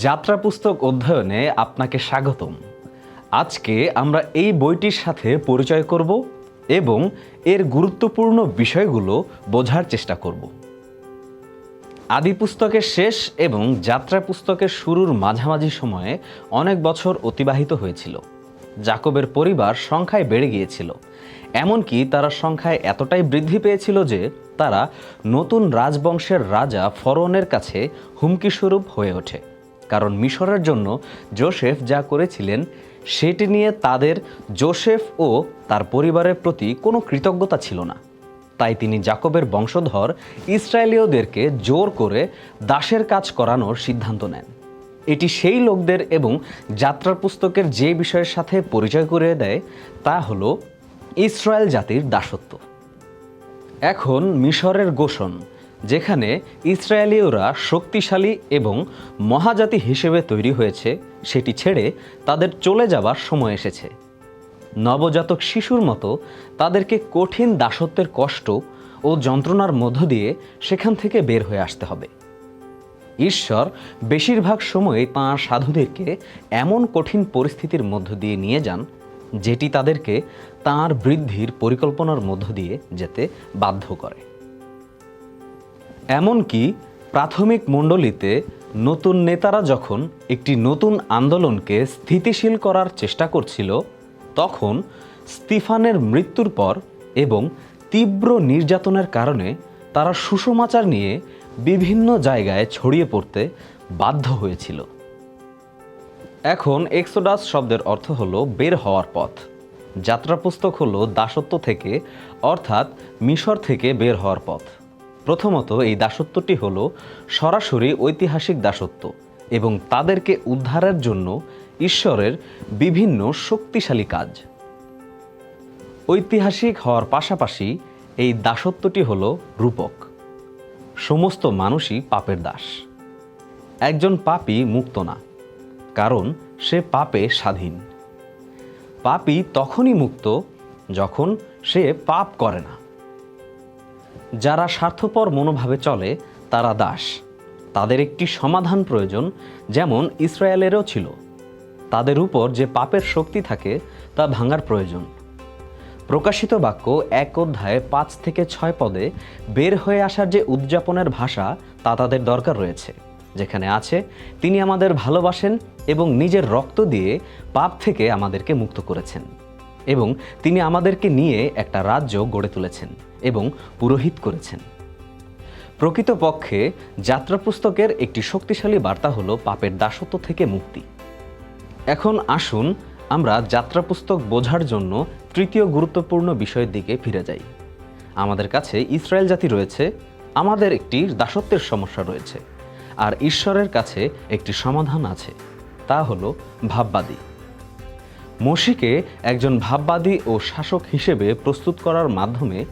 যাত্রা পুস্তক অধ্যয়নে আপনাকে স্বাগতম। আজকে আমরা এই বইটির সাথে পরিচয় করব এবং এর গুরুত্বপূর্ণ বিষয়গুলো বোঝার চেষ্টা করব। আদি পুস্তকের শেষ এবং যাত্রা পুস্তকের শুরুর মাঝামাঝি সময়ে অনেক বছর অতিবাহিত হয়েছিল। জাকবের পরিবার সংখ্যায় বেড়ে গিয়েছিল। এমনকি তারা সংখ্যায় এতটাই বৃদ্ধি পেয়েছিল যে তারা নতুন রাজবংশের রাজা ফরনের কাছে হুমকিস্বরূপ হয়ে ওঠে। কারণ মিশরের জন্য জোসেফ যা করেছিলেন, সেটি নিয়ে তাদের জোসেফ ও তার পরিবারের প্রতি কোনো কৃতজ্ঞতা ছিল না। তাই তিনি জাকবের বংশধর ইসরায়েলীয়দেরকে জোর করে দাসের কাজ করানোর সিদ্ধান্ত নেন। এটি সেই লোকদের এবং যাত্রার পুস্তকের যে বিষয়ের সাথে পরিচয় করিয়ে দেয়, তা হলো ইসরায়েল জাতির দাসত্ব। এখন মিশরের গোষণ যেখানে ইসরায়েলীয়রা শক্তিশালী এবং মহাজাতি হিসেবে তৈরি হয়েছে, সেটি ছেড়ে তাদের চলে যাবার সময় এসেছে। নবজাতক শিশুর মতো তাদেরকে কঠিন দাসত্বের কষ্ট ও যন্ত্রণার মধ্য দিয়ে সেখান থেকে বের হয়ে আসতে হবে। ঈশ্বর বেশিরভাগ সময় তাঁর সাধুদেরকে এমন কঠিন পরিস্থিতির মধ্য দিয়ে নিয়ে যান, যেটি তাদেরকে তাঁর বৃদ্ধির পরিকল্পনার মধ্য দিয়ে যেতে বাধ্য করে। এমনকি প্রাথমিক মণ্ডলীতে নতুন নেতারা যখন একটি নতুন আন্দোলনকে স্থিতিশীল করার চেষ্টা করছিল, তখন স্তিফানের মৃত্যুর পর এবং তীব্র নির্যাতনের কারণে তারা সুষমাচার নিয়ে বিভিন্ন জায়গায় ছড়িয়ে পড়তে বাধ্য হয়েছিল। এখন এক্সোডাস শব্দের অর্থ হলো বের হওয়ার পথ। যাত্রাপুস্তক হল দাসত্ব থেকে, অর্থাৎ মিশর থেকে বের হওয়ার পথ। প্রথমত এই দাসত্বটি হল সরাসরি ঐতিহাসিক দাসত্ব এবং তাদেরকে উদ্ধারের জন্য ঈশ্বরের বিভিন্ন শক্তিশালী কাজ। ঐতিহাসিক হওয়ার পাশাপাশি এই দাসত্বটি হল রূপক। সমস্ত মানুষই পাপের দাস। একজন পাপী মুক্ত না, কারণ সে পাপে স্বাধীন। পাপী তখনই মুক্ত যখন সে পাপ করে না। যারা স্বার্থপর মনোভাবে চলে, তারা দাস। তাদের একটি সমাধান প্রয়োজন যেমন ইসরায়েলেরও ছিল। তাদের উপর যে পাপের শক্তি থাকে, তা ভাঙার প্রয়োজন। প্রকাশিত বাক্য এক অধ্যায়ে পাঁচ থেকে ছয় পদে বের হয়ে আসার যে উদযাপনের ভাষা, তা তাদের দরকার রয়েছে। যেখানে আছে, তিনি আমাদের ভালোবাসেন এবং নিজের রক্ত দিয়ে পাপ থেকে আমাদেরকে মুক্ত করেছেন। এবং তিনি আমাদেরকে নিয়ে একটা রাজ্য গড়ে তুলেছেন এবং পুরোহিত করেছেন। প্রকৃতপক্ষে যাত্রা পুস্তকের একটি শক্তিশালী বার্তা হলো পাপের দাসত্ব থেকে মুক্তি। এখন আসুন আমরা যাত্রা পুস্তক বোঝার জন্য তৃতীয় গুরুত্বপূর্ণ বিষয়ের দিকে ফিরে যাই। আমাদের কাছে ইসরায়েল জাতি রয়েছে, আমাদের একটি দাসত্বের সমস্যা রয়েছে, আর ঈশ্বরের কাছে একটি সমাধান আছে, তা হলো ভাববাদী। মসিকে একজন ভাববাদী ও শাসক হিসেবে প্রস্তুত করার মাধ্যমে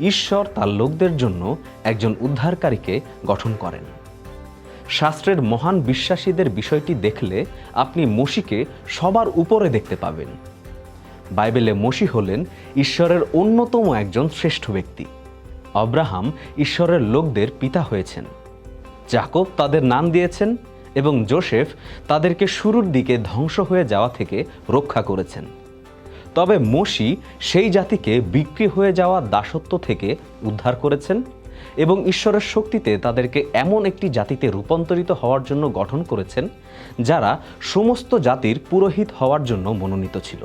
ঈশ্বর তার লোকদের জন্য একজন উদ্ধারকারীকে গঠন করেন। শাস্ত্রের মহান বিশ্বাসীদের বিষয়টি দেখলে আপনি মসিকে সবার উপরে দেখতে পাবেন। বাইবেলে মসি হলেন ঈশ্বরের অন্যতম একজন শ্রেষ্ঠ ব্যক্তি। অব্রাহাম ঈশ্বরের লোকদের পিতা হয়েছেন। জাকব তাদের নাম দিয়েছেন এবং জোসেফ তাদেরকে শুরুর দিকে ধ্বংস হয়ে যাওয়া থেকে রক্ষা করেছেন। তবে মসি সেই জাতিকে বিক্রি হয়ে যাওয়া দাসত্ব থেকে উদ্ধার করেছেন এবং ঈশ্বরের শক্তিতে তাদেরকে এমন একটি জাতিতে রূপান্তরিত হওয়ার জন্য গঠন করেছেন, যারা সমস্ত জাতির পুরোহিত হওয়ার জন্য মনোনীত ছিল।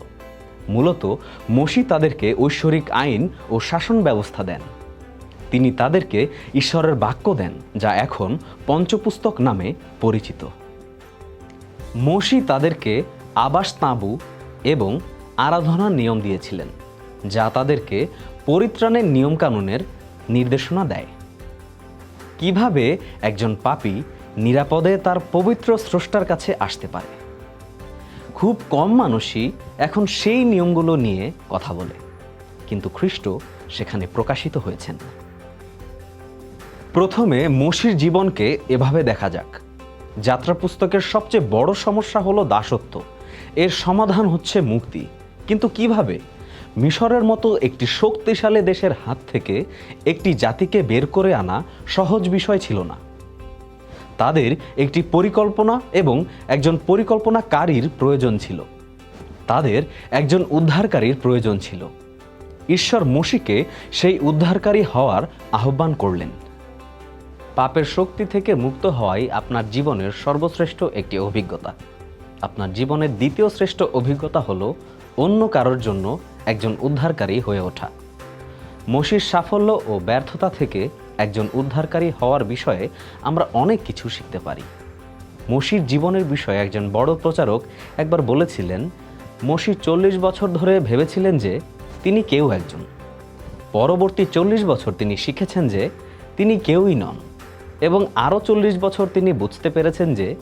মূলত মসি তাদেরকে ঐশ্বরিক আইন ও শাসন ব্যবস্থা দেন। তিনি তাদেরকে ঈশ্বরের বাক্য দেন, যা এখন পঞ্চপুস্তক নামে পরিচিত। মসি তাদেরকে আবাস তাঁবু এবং আরাধনার নিয়ম দিয়েছিলেন, যা তাদেরকে পরিত্রাণের নিয়মকানুনের নির্দেশনা দেয়। কীভাবে একজন পাপী নিরাপদে তার পবিত্র স্রষ্টার কাছে আসতে পারে? খুব কম মানুষই এখন সেই নিয়মগুলো নিয়ে কথা বলে, কিন্তু খ্রিস্ট সেখানে প্রকাশিত হয়েছেন। প্রথমে মসির জীবনকে এভাবে দেখা যাক। যাত্রা পুস্তকের সবচেয়ে বড় সমস্যা হলো দাসত্ব। এর সমাধান হচ্ছে মুক্তি। কিন্তু কীভাবে? মিশরের মতো একটি শক্তিশালী দেশের হাত থেকে একটি জাতিকে বের করে আনা সহজ বিষয় ছিল না। তাদের একটি পরিকল্পনা এবং একজন পরিকল্পনাকারীর প্রয়োজন ছিল। তাদের একজন উদ্ধারকারীর প্রয়োজন ছিল। ঈশ্বর মসিকে সেই উদ্ধারকারী হওয়ার আহ্বান করলেন। পাপের শক্তি থেকে মুক্ত হওয়াই আপনার জীবনের সর্বশ্রেষ্ঠ একটি অভিজ্ঞতা। আপনার জীবনের দ্বিতীয় শ্রেষ্ঠ অভিজ্ঞতা হলো অন্য কারোর জন্য একজন উদ্ধারকারী হয়ে ওঠা। মসির সাফল্য ও ব্যর্থতা থেকে একজন উদ্ধারকারী হওয়ার বিষয়ে আমরা অনেক কিছু শিখতে পারি। মসির জীবনের বিষয়ে একজন বড় প্রচারক একবার বলেছিলেন মসি চল্লিশ বছর ধরে ভেবেছিলেন যে তিনি কেউ একজন। পরবর্তী চল্লিশ বছর তিনি শিখেছেন যে তিনি কেউই নন। এবং আরও চল্লিশ বছর তিনি বুঝতে পেরেছেন যে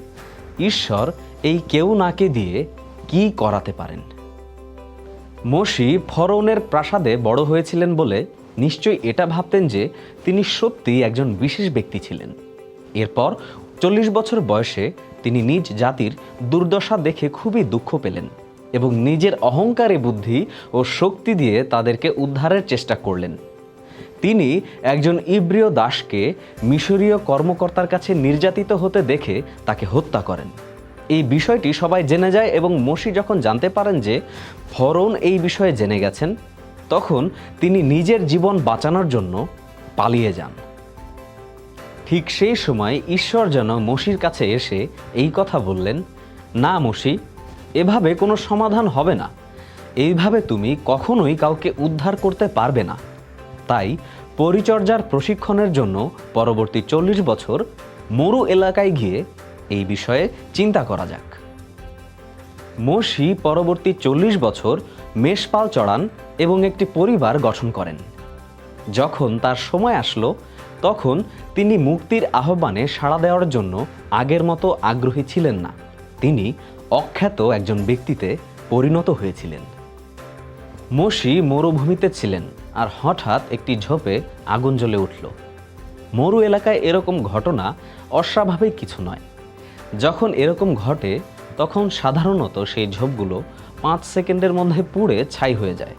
ঈশ্বর এই কেউ নাকে দিয়ে কি করাতে পারেন। মসি ফরৌনের প্রাসাদে বড় হয়েছিলেন বলে নিশ্চয়ই এটা ভাবতেন যে তিনি সত্যিই একজন বিশেষ ব্যক্তি ছিলেন। এরপর চল্লিশ বছর বয়সে তিনি নিজ জাতির দুর্দশা দেখে খুবই দুঃখ পেলেন এবং নিজের অহংকারী বুদ্ধি ও শক্তি দিয়ে তাদেরকে উদ্ধারের চেষ্টা করলেন। তিনি একজন ইব্রিয় দাসকে মিশরীয় কর্মকর্তার কাছে নির্যাতিত হতে দেখে তাকে হত্যা করেন। এই বিষয়টি সবাই জেনে যায় এবং মসি যখন জানতে পারেন যে ফরৌন এই বিষয়ে জেনে গেছেন, তখন তিনি নিজের জীবন বাঁচানোর জন্য পালিয়ে যান। ঠিক সেই সময় ঈশ্বর যেন মসির কাছে এসে এই কথা বললেন, না মসি, এভাবে কোনো সমাধান হবে না। এইভাবে তুমি কখনোই কাউকে উদ্ধার করতে পারবে না। তাই পরিচর্যার প্রশিক্ষণের জন্য পরবর্তী চল্লিশ বছর মরু এলাকায় গিয়ে এই বিষয়ে চিন্তা করা যাক। মসি পরবর্তী চল্লিশ বছর মেষপাল চড়ান এবং একটি পরিবার গঠন করেন। যখন তার সময় আসলো, তখন তিনি মুক্তির আহ্বানে সাড়া দেওয়ার জন্য আগের মতো আগ্রহী ছিলেন না। তিনি অখ্যাত একজন ব্যক্তিতে পরিণত হয়েছিলেন। মসি মরুভূমিতে ছিলেন। আর হঠাৎ একটি ঝোপে আগুন জ্বলে উঠল। মরু এলাকায় এরকম ঘটনা অস্বাভাবিক কিছু নয়। যখন এরকম ঘটে, তখন সাধারণত সেই ঝোপগুলো পাঁচ সেকেন্ডের মধ্যে পুড়ে ছাই হয়ে যায়।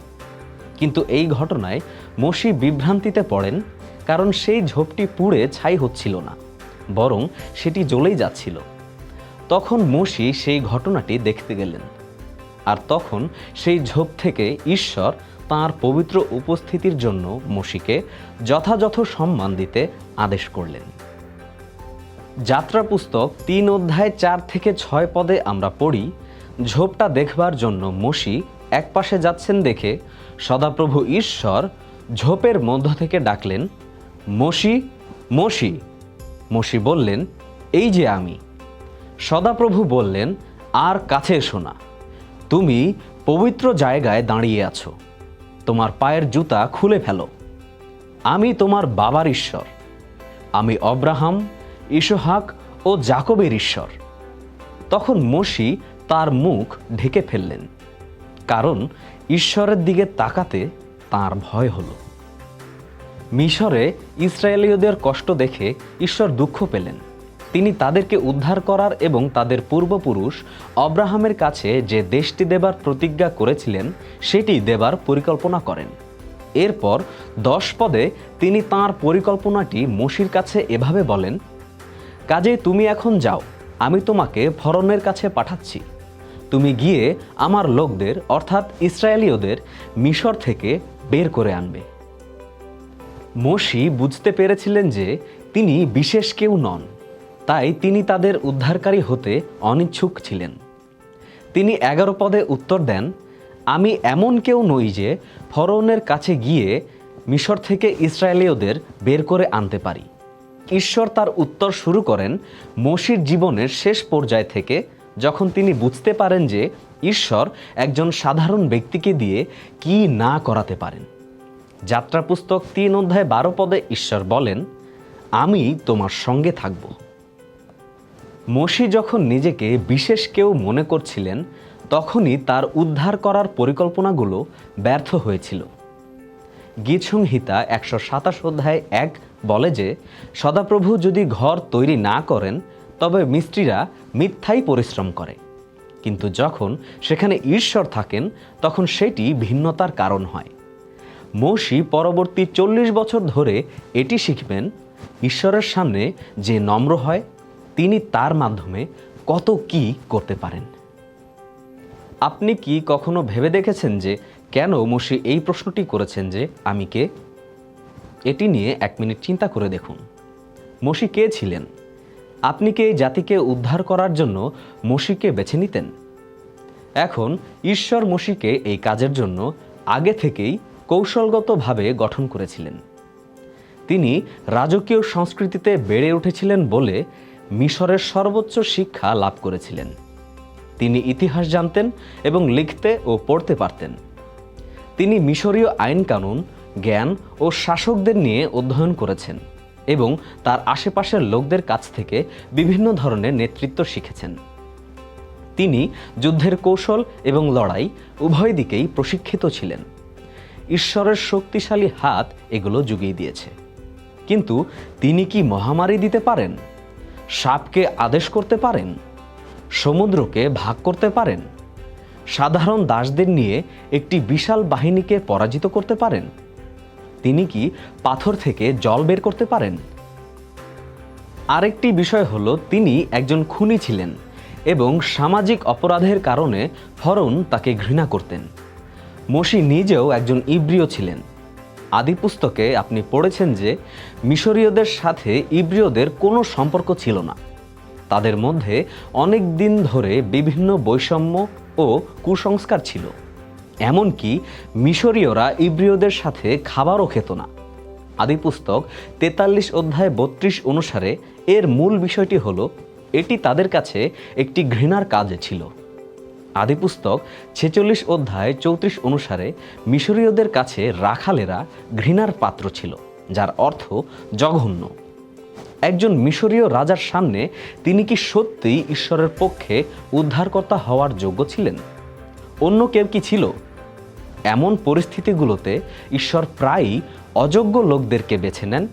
কিন্তু এই ঘটনায় মসি বিভ্রান্তিতে পড়েন, কারণ সেই ঝোপটি পুড়ে ছাই হচ্ছিল না, বরং সেটি জ্বলেই যাচ্ছিল। তখন মসি সেই ঘটনাটি দেখতে গেলেন, আর তখন সেই ঝোপ থেকে ঈশ্বর তাঁর পবিত্র উপস্থিতির জন্য মসিকে যথাযথ সম্মান দিতে আদেশ করলেন। যাত্রা পুস্তক তিন অধ্যায় চার থেকে ছয় পদে আমরা পড়ি, ঝোপটা দেখবার জন্য মসি একপাশে যাচ্ছেন দেখে সদাপ্রভু ঈশ্বর ঝোপের মধ্য থেকে ডাকলেন, মসি মসি। মসি বললেন, এই যে আমি। সদাপ্রভু বললেন, আর কাছে এসো না। তুমি পবিত্র জায়গায় দাঁড়িয়ে আছো। তোমার পায়ের জুতা খুলে ফেলো। আমি তোমার বাবার ঈশ্বর। আমি অব্রাহাম, ইসহাক ও জাকবের ঈশ্বর। তখন মসি তার মুখ ঢেকে ফেললেন, কারণ ঈশ্বরের দিকে তাকাতে তার ভয় হলো। মিশরে ইসরায়েলীয়দের কষ্ট দেখে ঈশ্বর দুঃখ পেলেন। তিনি তাদেরকে উদ্ধার করার এবং তাদের পূর্বপুরুষ অব্রাহামের কাছে যে দেশটি দেবার প্রতিজ্ঞা করেছিলেন, সেটি দেবার পরিকল্পনা করেন। এরপর দশ পদে তিনি তাঁর পরিকল্পনাটি মসির কাছে এভাবে বলেন কাজে তুমি এখন যাও, আমি তোমাকে ফরনের কাছে পাঠাচ্ছি। তুমি গিয়ে আমার লোকদের, অর্থাৎ ইসরায়েলীয়দের, মিশর থেকে বের করে আনবে। মসি বুঝতে পেরেছিলেন যে তিনি বিশেষ কেউ নন। তাই তিনি তাদের উদ্ধারকারী হতে অনিচ্ছুক ছিলেন। তিনি এগারো পদে উত্তর দেন, আমি এমন কেউ নই যে ফরৌনের কাছে গিয়ে মিশর থেকে ইসরায়েলীয়দের বের করে আনতে পারি। ঈশ্বর তার উত্তর শুরু করেন মসির জীবনের শেষ পর্যায় থেকে, যখন তিনি বুঝতে পারেন যে ঈশ্বর একজন সাধারণ ব্যক্তিকে দিয়ে কি না করাতে পারেন। যাত্রা পুস্তক তিন অধ্যায় বারো পদে ঈশ্বর বলেন, আমি তোমার সঙ্গে থাকব। মসি যখন নিজেকে বিশেষ কেউ মনে করছিলেন, তখনই তার উদ্ধার করার পরিকল্পনাগুলো ব্যর্থ হয়েছিল। গীতসংহিতা একশো সাতাশ অধ্যায় এক বলে যে, সদাপ্রভু যদি ঘর তৈরি না করেন, তবে মিস্ত্রিরা মিথ্যাই পরিশ্রম করে। কিন্তু যখন সেখানে ঈশ্বর থাকেন, তখন সেটি ভিন্নতার কারণ হয়। মৌসি পরবর্তী চল্লিশ বছর ধরে এটি শিখবেন, ঈশ্বরের সামনে যে নম্র হয় তিনি তার মাধ্যমে কত কি করতে পারেন? আপনি কি কখনো ভেবে দেখেছেন যে কেন মসি এই প্রশ্নটি করেছেন যে আমি কে? এটি নিয়ে এক মিনিট চিন্তা করে দেখুন। মসি কে ছিলেন? আপনি কি এই জাতিকে উদ্ধার করার জন্য মসিকে বেছে নিতেন? এখন ঈশ্বর মসিকে এই কাজের জন্য আগে থেকেই কৌশলগতভাবে গঠন করেছিলেন। তিনি রাজকীয় সংস্কৃতিতে বেড়ে উঠেছিলেন বলে মিশরের সর্বোচ্চ শিক্ষা লাভ করেছিলেন। তিনি ইতিহাস জানতেন এবং লিখতে ও পড়তে পারতেন। তিনি মিশরীয় আইন কানুন, জ্ঞান ও শাসকদের নিয়ে অধ্যয়ন করেছেন এবং তার আশেপাশের লোকদের কাছ থেকে বিভিন্ন ধরনের নেতৃত্ব শিখেছেন। তিনি যুদ্ধের কৌশল এবং লড়াই উভয় দিকেই প্রশিক্ষিত ছিলেন। ঈশ্বরের শক্তিশালী হাত এগুলো জুগিয়ে দিয়েছে। কিন্তু তিনি কি মহামারী দিতে পারেন? সাপকে আদেশ করতে পারেন, সমুদ্রকে ভাগ করতে পারেন, সাধারণ দাসদের নিয়ে একটি বিশাল বাহিনীকে পরাজিত করতে পারেন, তিনি কি পাথর থেকে জল বের করতে পারেন? আরেকটি বিষয় হল, তিনি একজন খুনি ছিলেন এবং সামাজিক অপরাধের কারণে ফরন তাকে ঘৃণা করতেন। মসি নিজেও একজন ইব্রিয় ছিলেন। আদি পুস্তকে আপনি পড়েছেন যে মিশরীয়দের সাথে ইব্রিয়দের কোনো সম্পর্ক ছিল না। তাদের মধ্যে অনেক দিন ধরে বিভিন্ন বৈষম্য ও কুসংস্কার ছিল। এমনকি মিশরীয়রা ইব্রিয়দের সাথে খাবারও খেত না। আদিপুস্তক তেতাল্লিশ অধ্যায় বত্রিশ অনুসারে এর মূল বিষয়টি হলো, এটি তাদের কাছে একটি ঘৃণার কাজ ছিল। আদিপুস্তক ছেচল্লিশ অধ্যায় চৌত্রিশ অনুসারে মিশরীয়দের কাছে রাখালেরা ঘৃণার পাত্র ছিল, যার অর্থ জঘন্য। একজন মিশরীয় রাজার সামনে তিনি কি সত্যিই ঈশ্বরের পক্ষে উদ্ধারকর্তা হওয়ার যোগ্য ছিলেন? অন্য কেউ কি ছিল? এমন পরিস্থিতিগুলোতে ঈশ্বর প্রায়ই অযোগ্য লোকদেরকে বেছে নেন,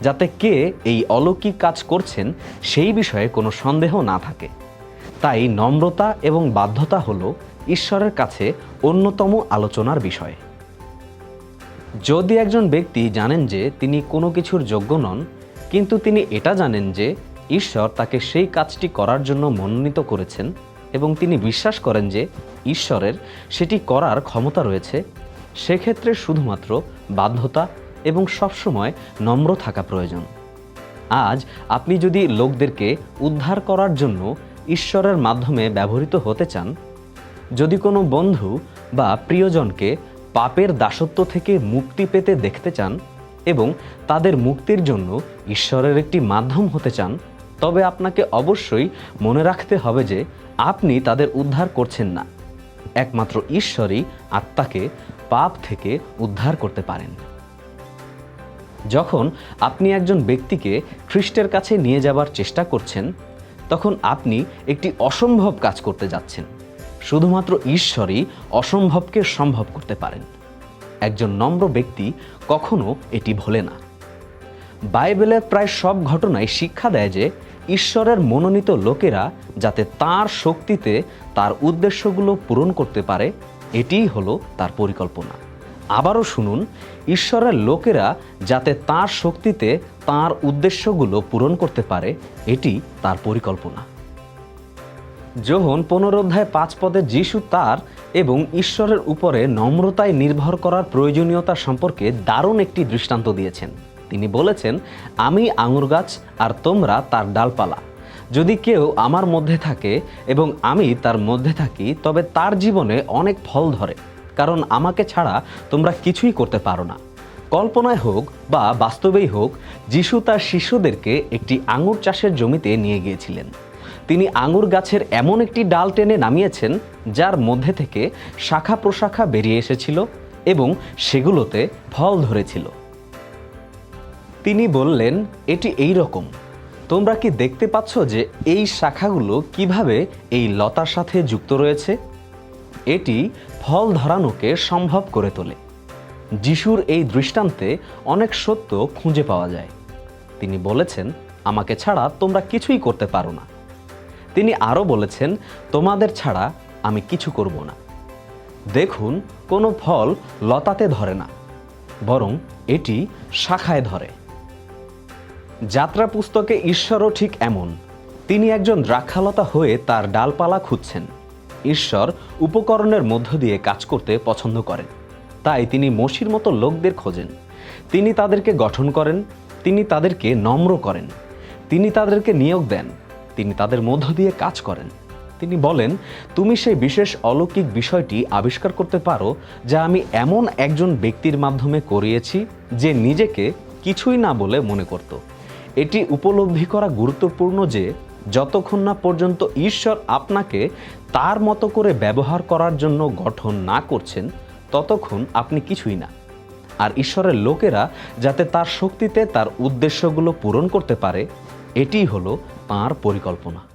যাতে কে এই অলৌকিক কাজ করছেন সেই বিষয়ে কোনো সন্দেহ না থাকে। তাই নম্রতা এবং বাধ্যতা হল ঈশ্বরের কাছে অন্যতম আলোচনার বিষয়। যদি একজন ব্যক্তি জানেন যে তিনি কোনো কিছুর যোগ্য নন, কিন্তু তিনি এটা জানেন যে ঈশ্বর তাকে সেই কাজটি করার জন্য মনোনীত করেছেন এবং তিনি বিশ্বাস করেন যে ঈশ্বরের সেটি করার ক্ষমতা রয়েছে, সেক্ষেত্রে শুধুমাত্র বাধ্যতা এবং সবসময় নম্র থাকা প্রয়োজন। আজ আপনি যদি লোকদেরকে উদ্ধার করার জন্য ঈশ্বরের মাধ্যমে ব্যবহৃত হতে চান, যদি কোনো বন্ধু বা প্রিয়জনকে পাপের দাসত্ব থেকে মুক্তি পেতে দেখতে চান এবং তাদের মুক্তির জন্য ঈশ্বরের একটি মাধ্যম হতে চান, তবে আপনাকে অবশ্যই মনে রাখতে হবে যে আপনি তাদের উদ্ধার করছেন না। একমাত্র ঈশ্বরই আত্মাকে পাপ থেকে উদ্ধার করতে পারেন। যখন আপনি একজন ব্যক্তিকে খ্রিস্টের কাছে নিয়ে যাবার চেষ্টা করছেন তখন আপনি একটি অসম্ভব কাজ করতে যাচ্ছেন। শুধুমাত্র ঈশ্বরই অসম্ভবকে সম্ভব করতে পারেন। একজন নম্র ব্যক্তি কখনো এটি ভোলে না। বাইবেলের প্রায় সব ঘটনায় শিক্ষা দেয় যে ঈশ্বরের মনোনীত লোকেরা যাতে তার শক্তিতে তার উদ্দেশ্যগুলো পূরণ করতে পারে, এটিই হলো তার পরিকল্পনা। আবারও শুনুন, ঈশ্বরের লোকেরা যাতে তার শক্তিতে তার উদ্দেশ্যগুলো পূরণ করতে পারে, এটি তার পরিকল্পনা। যোহন পুনরোধ্যায় পাঁচ পদে যিশু তার এবং ঈশ্বরের উপরে নম্রতায় নির্ভর করার প্রয়োজনীয়তা সম্পর্কে দারুণ একটি দৃষ্টান্ত দিয়েছেন। তিনি বলেছেন, আমি আঙুর গাছ আর তোমরা তার ডালপালা। যদি কেউ আমার মধ্যে থাকে এবং আমি তার মধ্যে থাকি, তবে তার জীবনে অনেক ফল ধরে, কারণ আমাকে ছাড়া তোমরা কিছুই করতে পারো না। কল্পনায় হোক বা বাস্তবেই হোক, যিশু তার শিষ্যদেরকে একটি আঙুর চাষের জমিতে নিয়ে গিয়েছিলেন। তিনি আঙুর গাছের এমন একটি ডাল টেনে নামিয়েছেন, যার মধ্যে থেকে শাখা প্রশাখা বেরিয়ে এসেছিল এবং সেগুলোতে ফল ধরেছিল। তিনি বললেন, এটি এই রকম। তোমরা কি দেখতে পাচ্ছ যে এই শাখাগুলো কীভাবে এই লতার সাথে যুক্ত রয়েছে? এটি ফল ধরানোকে সম্ভব করে তোলে। যিশুর এই দৃষ্টান্তে অনেক সত্য খুঁজে পাওয়া যায়। তিনি বলেছেন, আমাকে ছাড়া তোমরা কিছুই করতে পারো না। তিনি আরও বলেছেন, তোমাদের ছাড়া আমি কিছু করব না। দেখুন, কোনো ফল লতাতে ধরে না, বরং এটি শাখায় ধরে। যাত্রা পুস্তকে ঈশ্বরও ঠিক এমন। তিনি একজন দ্রাক্ষালতা হয়ে তার ডালপালা খুঁজছেন। ঈশ্বর উপকরণের মধ্য দিয়ে কাজ করতে পছন্দ করেন। তাই তিনি মসির মতো লোকদের খোঁজেন। তিনি তাদেরকে গঠন করেন, তিনি তাদেরকে নম্র করেন, তিনি তাদেরকে নিয়োগ দেন, তিনি তাদের মধ্য দিয়ে কাজ করেন। তিনি বলেন, তুমি সেই বিশেষ অলৌকিক বিষয়টি আবিষ্কার করতে পারো যা আমি এমন একজন ব্যক্তির মাধ্যমে করিয়েছি যে নিজেকে কিছুই না বলে মনে করত। এটি উপলব্ধি করা গুরুত্বপূর্ণ যে যতক্ষণ না পর্যন্ত ঈশ্বর আপনাকে তার মতো করে ব্যবহার করার জন্য গঠন না করছেন ততক্ষণ আপনি কিছুই না। আর ঈশ্বরের লোকেরা যাতে তার শক্তিতে তার উদ্দেশ্যগুলো পূরণ করতে পারে এটি হলো তাঁর পরিকল্পনা।